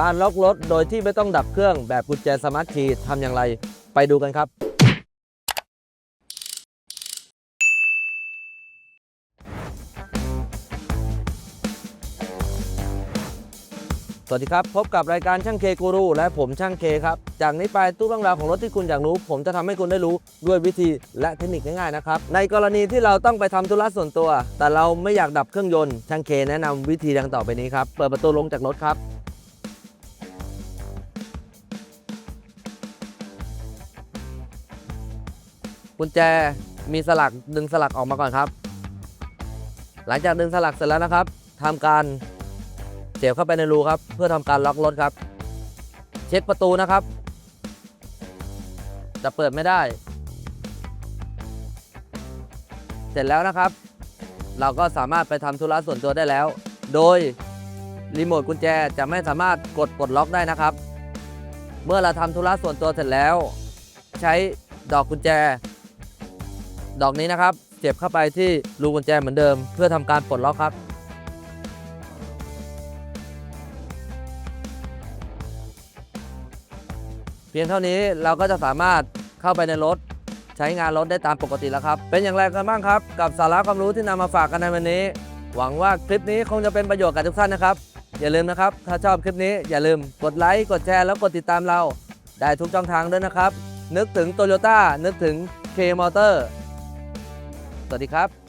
การล็อกรถโดยที่ไม่ต้องดับเครื่องแบบกุญแจสมาร์ทคีย์ทำอย่างไร ไปดูกันครับ สวัสดีครับ พบกับรายการช่างเคกูรูและผมช่างเคครับ จากนี้ไปตู้เรื่องราวของรถที่คุณอยากรู้ ผมจะทำให้คุณได้รู้ด้วยวิธีและเทคนิคง่ายๆนะครับ ในกรณีที่เราต้องไปทำธุระส่วนตัว แต่เราไม่อยากดับเครื่องยนต์ช่างเคแนะนำวิธีดังต่อไปนี้ครับ เปิดประตูลงจากรถครับ กุญแจมีสลักดึงสลักออกมาก่อนครับ หลังจากดึงสลักเสร็จแล้วนะครับทำการเสียบเข้าไปในรูครับ เพื่อทำการล็อกรถครับ เช็คประตูนะครับ จะเปิดไม่ได้ เสร็จแล้วนะครับ เราก็สามารถไปทำธุระส่วนตัวได้แล้ว โดยรีโมทกุญแจจะไม่สามารถกดปลดล็อกได้นะครับ เมื่อเราทำธุระส่วนตัวเสร็จแล้ว ใช้ดอกกุญแจ ดอกนี้นะครับเสียบเข้าไปที่รูกุญแจเหมือนเดิม เพื่อทำการปลดล็อกครับ เพียงเท่านี้เราก็จะสามารถเข้าไปในรถ ใช้งานรถได้ตามปกติแล้วครับ เป็นอย่างไรกันบ้างครับ กับสาระความรู้ที่นำมาฝากกันในวันนี้ หวังว่าคลิปนี้คงจะเป็นประโยชน์กับทุกท่านนะครับ อย่าลืมนะครับ ถ้าชอบคลิปนี้อย่าลืมกดไลค์กดแชร์แล้วกดติดตามเรา ได้ทุกช่องทางด้วยนะครับ นึกถึงโตโยต้านึกถึง K Motor สวัสดีครับ